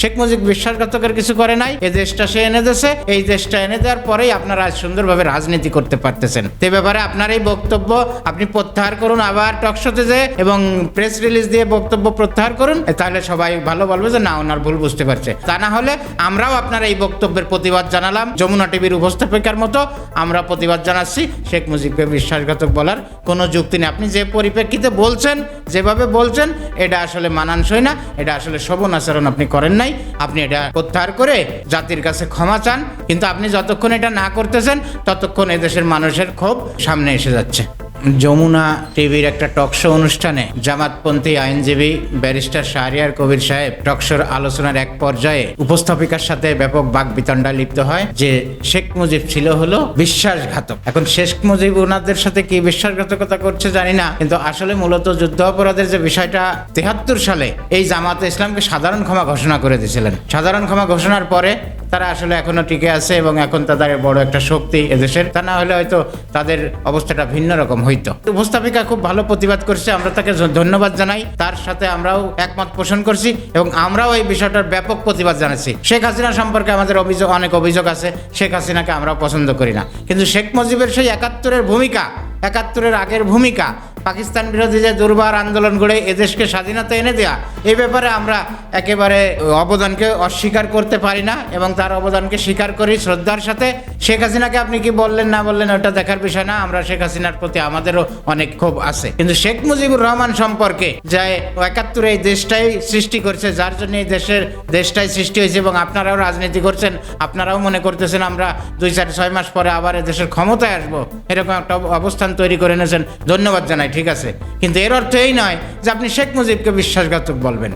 শেখ মুজিব বিশ্বাসঘাতকের কিছু করে নাই এই দেশটা সে এনে দিয়েছে, এই দেশটা এনে দেওয়ার পরেই আপনারা আজ সুন্দরভাবে রাজনীতি করতে পারতেছেন। তে ব্যাপারে আপনার এই বক্তব্য আপনি প্রত্যাহার করুন, আবার টকশোতে যে এবং প্রেস রিলিজ দিয়ে বক্তব্য প্রত্যাহার করুন তাহলে সবাই ভালো বলবে যে না, ওনার ভুল বুঝতে পারছে। তা না হলে আমরাও আপনার এই বক্তব্যের প্রতিবাদ জানালাম, যমুনা টিভির উপস্থাপিকার মতো আমরা প্রতিবাদ জানাচ্ছি, শেখ মুজিবকে বিশ্বাসঘাতক বলার কোনো যুক্তি নেই। আপনি যে পরিপ্রেক্ষিতে বলছেন, যেভাবে বলছেন, এটা আসলে মানানসই না, এটা আসলে শোভন আচরণ আপনি করেন নাই। আপনি এটা প্রত্যাহার করে জাতির কাছে ক্ষমা চান। কিন্তু আপনি যতক্ষণ এটা না করতেছেন, ততক্ষণ এদেশের মানুষের ক্ষোভ সামনে এসে যাচ্ছে। যমুনা টিভির একটা টকশো অনুষ্ঠানে জামাতপন্থী আইনজীবী ব্যারিস্টার শাহরিয়ার কবির সাহেব টকশোর আলোচনার এক পর্যায়ে উপস্থাপিকার সাথে ব্যাপক বাক বিতণ্ডা লিপ্ত হয় যে শেখ মুজিব ছিল হলো বিশ্বাসঘাতক। এখন শেখ মুজিব ওনাদের সাথে কি বিশ্বাসঘাতকতা করছে জানি না, কিন্তু আসলে মূলত যুদ্ধ অপরাধের যে বিষয়টা তেহাত্তর সালে এই জামাতে ইসলামকে সাধারণ ক্ষমা ঘোষণা করে দিয়েছিলেন। সাধারণ ক্ষমা ঘোষণার পরে তারা আসলে এখনও টিকে আছে এবং এখন তাদের বড় একটা শক্তি এদেশের। তা না হলে হয়তো তাদের অবস্থাটা ভিন্ন রকম হইতো। উপস্থাপিকা খুব ভালো প্রতিবাদ করছে, আমরা তাকে ধন্যবাদ জানাই। তার সাথে আমরাও একমত পোষণ করছি এবং আমরাও এই বিষয়টার ব্যাপক প্রতিবাদ জানাচ্ছি। শেখ হাসিনা সম্পর্কে আমাদের অভিযোগ অনেক অভিযোগ আছে, শেখ হাসিনাকে আমরাও পছন্দ করি না। কিন্তু শেখ মুজিবের সেই একাত্তরের ভূমিকা, একাত্তরের আগের ভূমিকা পাকিস্তান বিরোধী যে দুর্বার আন্দোলন করে এদেশকে স্বাধীনতা এনে দেয়া, এই ব্যাপারে আমরা একেবারে অবদানকে অস্বীকার করতে পারি না এবং তার অবদানকে স্বীকার করি শ্রদ্ধার সাথে। শেখ হাসিনাকে আপনি কি বললেন, না বললেন, ওটা দেখার বিষয় না, আমরা শেখ হাসিনার প্রতি আমাদেরও অনেক ক্ষোভ আছে। কিন্তু শেখ মুজিবুর রহমান সম্পর্কে যে একাত্তরে এই দেশটাই সৃষ্টি করছে, যার জন্য এই দেশের দেশটাই সৃষ্টি হয়েছে এবং আপনারাও রাজনীতি করছেন, আপনারাও মনে করতেছেন আমরা দুই চার ছয় মাস পরে আবার এ দেশের ক্ষমতায় আসব, এরকম একটা অব- অবস্থান তৈরি করে এনেছেন। ধন্যবাদ জানাই ঠিক আছে। কিন্তু এর অর্থ এই নয় যে আপনি শেখ মুজিবকে বিশ্বাসঘাতক বলবেন।